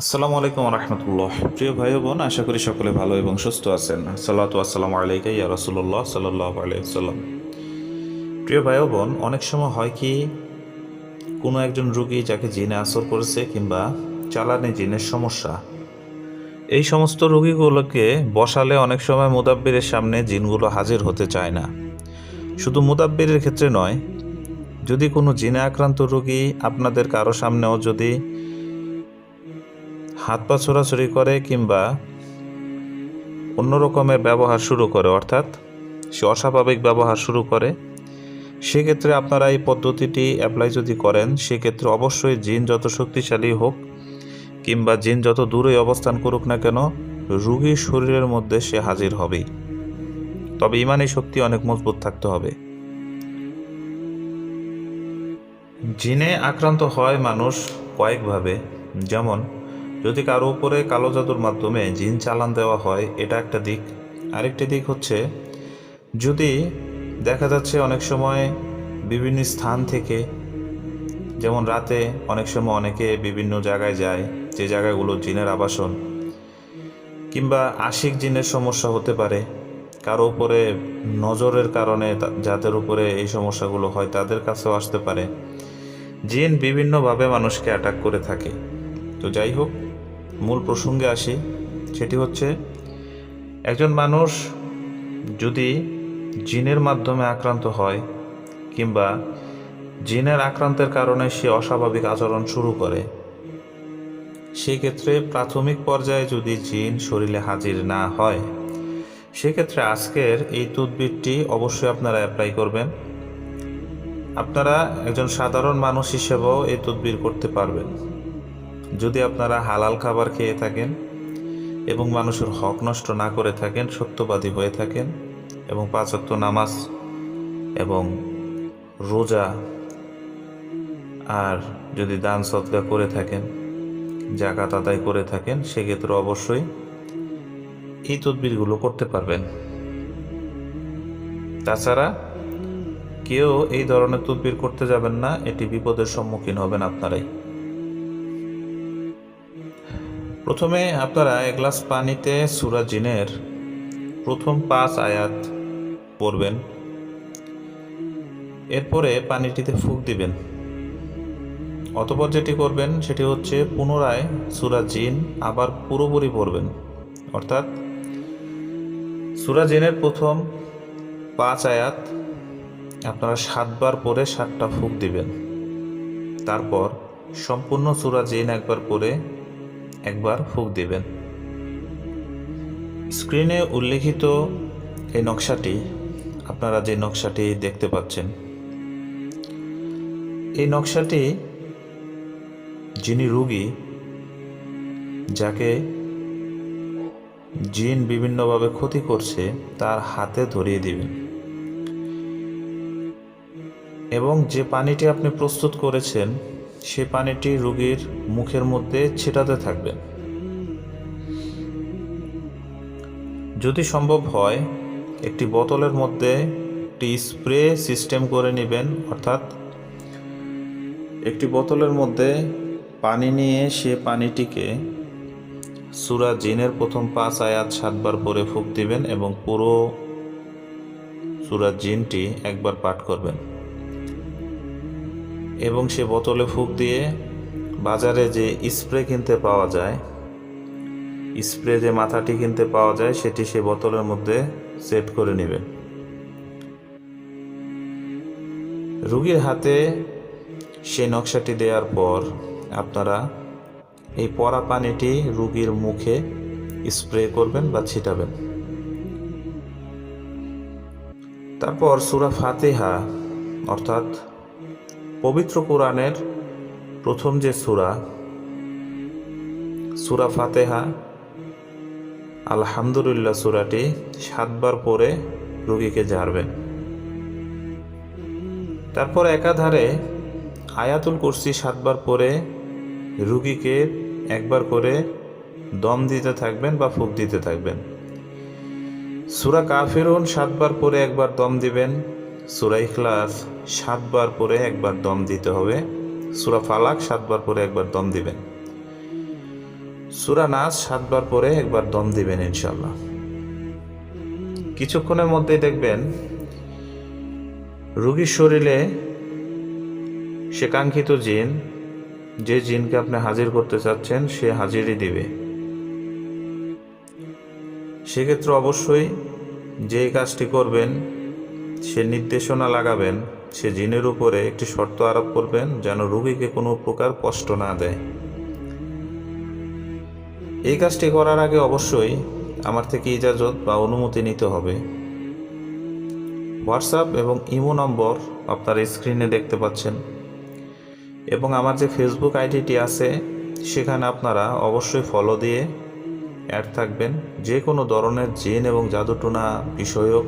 আসসালামু আলাইকুম রহমতুল্লাহ। প্রিয় ভাই বোন আশা করি সকলে ভালো এবং সুস্থ আছেন। সাল্লাতু আসসালামু আলাইকা ইয়া রসুল্লাহ সাল্লাহ আলাইসাল্লাম প্রিয় ভাই বোন অনেক সময় হয় কি, কোনো একজন রোগী যাকে জিনে আসর করেছে কিংবা চালানে জিনের সমস্যা, এই সমস্ত রোগীগুলোকে বসালে অনেক সময় মুদাব্বিরের সামনে জিনগুলো হাজির হতে চায় না। শুধু মুদাব্বিরের ক্ষেত্রে নয়, যদি কোনো জিনে আক্রান্ত রোগী আপনাদের কারও সামনেও যদি হাত পা ছোড়াছুড়ি করে কিংবা অন্য রকমের ব্যবহার শুরু করে, অর্থাৎ সে অস্বাভাবিক ব্যবহার শুরু করে, সেক্ষেত্রে আপনারা এই পদ্ধতিটি অ্যাপ্লাই যদি করেন, সেক্ষেত্রে অবশ্যই জিন যত শক্তিশালী হোক কিংবা জিন যত দূরে অবস্থান করুক না কেন রুগীর শরীরের মধ্যে সে হাজির হবেই। তবে ইমানি শক্তি অনেক মজবুত থাকতে হবে। জিনে আক্রান্ত হয় মানুষ কয়েকভাবে, যেমন যদি কারও উপরে কালো জাদুর মাধ্যমে জিন চালান দেওয়া হয়, এটা একটা দিক। আরেকটি দিক হচ্ছে, যদি দেখা যাচ্ছে অনেক সময় বিভিন্ন স্থান থেকে, যেমন রাতে অনেক সময় অনেকে বিভিন্ন জায়গায় যায়, যে জায়গাগুলো জিনের আবাসন, কিংবা আশিক জিনের সমস্যা হতে পারে, কারও উপরে নজরের কারণে যাদের উপরে এই সমস্যাগুলো হয়, তাদের কাছেও আসতে পারে। জিন বিভিন্নভাবে মানুষকে অ্যাটাক করে থাকে। তো যাই হোক মূল প্রসঙ্গে আসি, সেটি হচ্ছে, একজন মানুষ যদি জিনের মাধ্যমে আক্রান্ত হয় কিংবা জিনের আক্রান্তের কারণে সে অস্বাভাবিক আচরণ শুরু করে সেই ক্ষেত্রে প্রাথমিক পর্যায়ে যদি জিন শরীরে হাজির না হয়, সেক্ষেত্রে আজকের এই তদবিরটি অবশ্যই আপনারা অ্যাপ্লাই করবেন। আপনারা একজন সাধারণ মানুষ হিসেবেও এই তদবির করতে পারবেন। যদি আপনারা হালাল খাবার খেয়ে থাকেন এবং মানুষের হক নষ্ট না করে থাকেন, সত্যবাদী হয়ে থাকেন এবং পাঁচক্ত নামাজ এবং রোজা আর যদি দান সৎকা করে থাকেন জাকাত আদায় করে থাকেন, সেক্ষেত্রে অবশ্যই এই তদবিরগুলো করতে পারবেন। তাছাড়া কেউ এই ধরনের তদবির করতে যাবেন না, এটি বিপদের সম্মুখীন হবেন আপনারাই। প্রথমে আপনারা এক গ্লাস পানিতে সুরা জিনের প্রথম পাঁচ আয়াত পড়বেন। এরপরে পানিটিতে ফুক দিবেন। অতপর যেটি করবেন, সেটি হচ্ছে পুনরায় সুরা জিন আবার পুরোপুরি পড়বেন। অর্থাৎ সুরা জিনের প্রথম পাঁচ আয়াত আপনারা সাতবার পরে সাতটা ফুক দিবেন। তারপর সম্পূর্ণ সুরা জিন একবার পরে একবার ফুক দিবেন। স্ক্রিনে উল্লেখিত এই নকশাটি, আপনারা যে নকশাটি দেখতে পাচ্ছেন, এই নকশাটি যিনি রুগী, যাকে জিন বিভিন্নভাবে ক্ষতি করছে, তার হাতে ধরিয়ে দিবেন। এবং যে পানিটি আপনি প্রস্তুত করেছেন সে পানিটি রোগীর মুখের মধ্যে ছেটাতে থাকবেন যদি সম্ভব হয়, একটি বোতলের মধ্যে একটি স্প্রে সিস্টেম করে নেবেন, অর্থাৎ একটি বোতলের মধ্যে পানি নিয়ে সে পানিটিকে সুরা জিনের প্রথম পাঁচ আয়াত সাতবার পরে ফুক দিবেন এবং পুরো সুরা জিনটি একবার পাঠ করবেন। এবং সে বোতলে ফুক দিয়ে বাজারে যে স্প্রে কিনতে পাওয়া যায়, স্প্রে যে মাথাটি কিনতে পাওয়া যায়, সেটি সে বোতলের মধ্যে সেট করে নেবেন রুগীর হাতে সেই নকশাটি দেওয়ার পর আপনারা এই পরা পানিটি রুগীর মুখে স্প্রে করবেন বা ছিটাবেন। তারপর সুরা ফাতেহা, অর্থাৎ পবিত্র কোরআনের প্রথম যে সুরা সুরা ফাতেহা, আলহামদুলিল্লাহ সূরাটি সাতবার পরে রোগীকে ঝাড়বেন। তারপর একাধারে আয়াতুল কুরসি সাতবার পরে রুগীকে একবার করে দম দিতে থাকবেন বা ফুক দিতে থাকবেন। সুরা কাফিরুন সাতবার পরে একবার দম দিবেন। সুরা ইখলাস সাতবার পরে একবার দম দিতে হবে। সুরা ফালাক সাতবার পরে একবার দম দিবেন। সুরা নাচ সাতবার পরে একবার দম দিবেন ইনশাল্লাহ কিছুক্ষণের মধ্যেই দেখবেন রুগীর শরীরে সে কাঙ্ক্ষিত জিন, যে জিনকে আপনি হাজির করতে চাচ্ছেন, সে হাজিরই দিবে। সেক্ষেত্রে অবশ্যই যে কাজটি করবেন সে নির্দেশনা লাগাবেন, সে জিনের উপরে একটি শর্ত আরোপ করবেন যেন রুগীকে কোনো প্রকার কষ্ট না দেয়। এই কাজটি করার আগে অবশ্যই আমার থেকে ইজাজত বা অনুমতি নিতে হবে। হোয়াটসঅ্যাপ এবং ইমো নম্বর আপনার স্ক্রিনে দেখতে পাচ্ছেন। এবং আমার যে ফেসবুক আইডিটি আছে, সেখানে আপনারা অবশ্যই ফলো দিয়ে অ্যাড থাকবেন। যে কোনো ধরনের জিন এবং জাদুটোনা বিষয়ক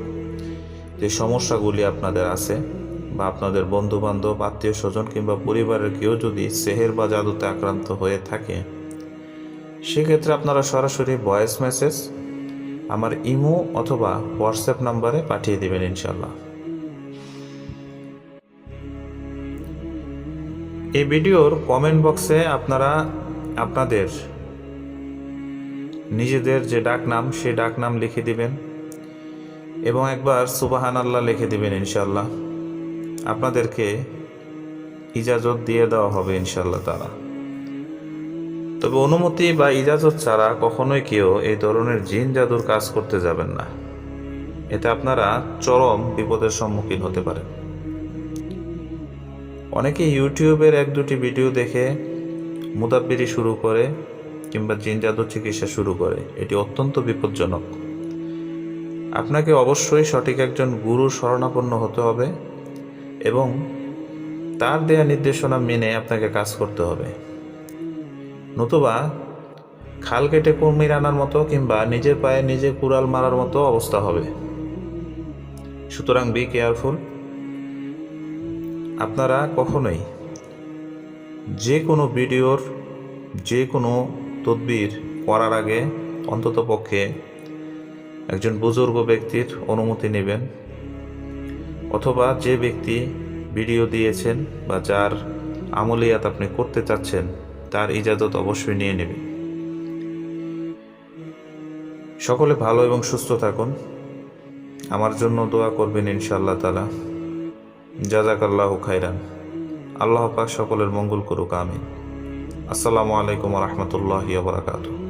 যে সমস্যাগুলি আপনাদের আছে বা আপনাদের বন্ধু বান্ধব আত্মীয় স্বজন কিংবা পরিবারের কেউ যদি সেহের বা জাদুতে আক্রান্ত হয়ে থাকে, সেক্ষেত্রে আপনারা সরাসরি ভয়েস মেসেজ আমার ইমো অথবা হোয়াটসঅ্যাপ নাম্বারে পাঠিয়ে দেবেন ইনশাল্লাহ এই ভিডিওর কমেন্ট বক্সে আপনারা আপনাদের নিজেদের যে ডাক নাম সেই ডাক নাম লিখে দিবেন। এবং একবার সুবাহান আল্লাহ লিখে দিবেন ইনশাল্লাহ আপনাদেরকে ইজাজত দিয়ে দেওয়া হবে ইনশাল্লাহ তারা তবে অনুমতি বা ইজাজত ছাড়া কখনোই কেউ এই ধরনের জিন জাদুর কাজ করতে যাবেন না। এতে আপনারা চরম বিপদের সম্মুখীন হতে পারেন। অনেকে ইউটিউবের এক দুটি ভিডিও দেখে মুদাব্বিরি শুরু করে কিংবা জিন জাদুর চিকিৎসা শুরু করে। এটি অত্যন্ত বিপজ্জনক। আপনাকে অবশ্যই সঠিক একজন গুরুর শরণাপন্ন হতে হবে এবং তার দেয়া নির্দেশনা মেনে আপনাকে কাজ করতে হবে। নতুবা খাল কেটে কুমির আনার মতো কিংবা নিজের পায়ে নিজে কুড়াল মারার মতো অবস্থা হবে। সুতরাং বি কেয়ারফুল আপনারা কখনোই যে কোনো ভিডিওর যে কোনো তদবির করার আগে অন্তত পক্ষে একজন বুজুর্গ ব্যক্তির অনুমতি নেবেন, অথবা যে ব্যক্তি ভিডিও দিয়েছেন বা যার আমলিয়াত আপনি করতে চাচ্ছেন, তার ইজাজত অবশ্যই নিয়ে নেবেন সকলে ভালো এবং সুস্থ থাকুন। আমার জন্য দোয়া করবেন ইনশাআল্লাহ তালা জাজাকাল্লাহ খাইরান আল্লাহ পাক সকলের মঙ্গল করুক, আমিন। আসসালামু আলাইকুম রহমতুল্লাহ বারাকাতুহ।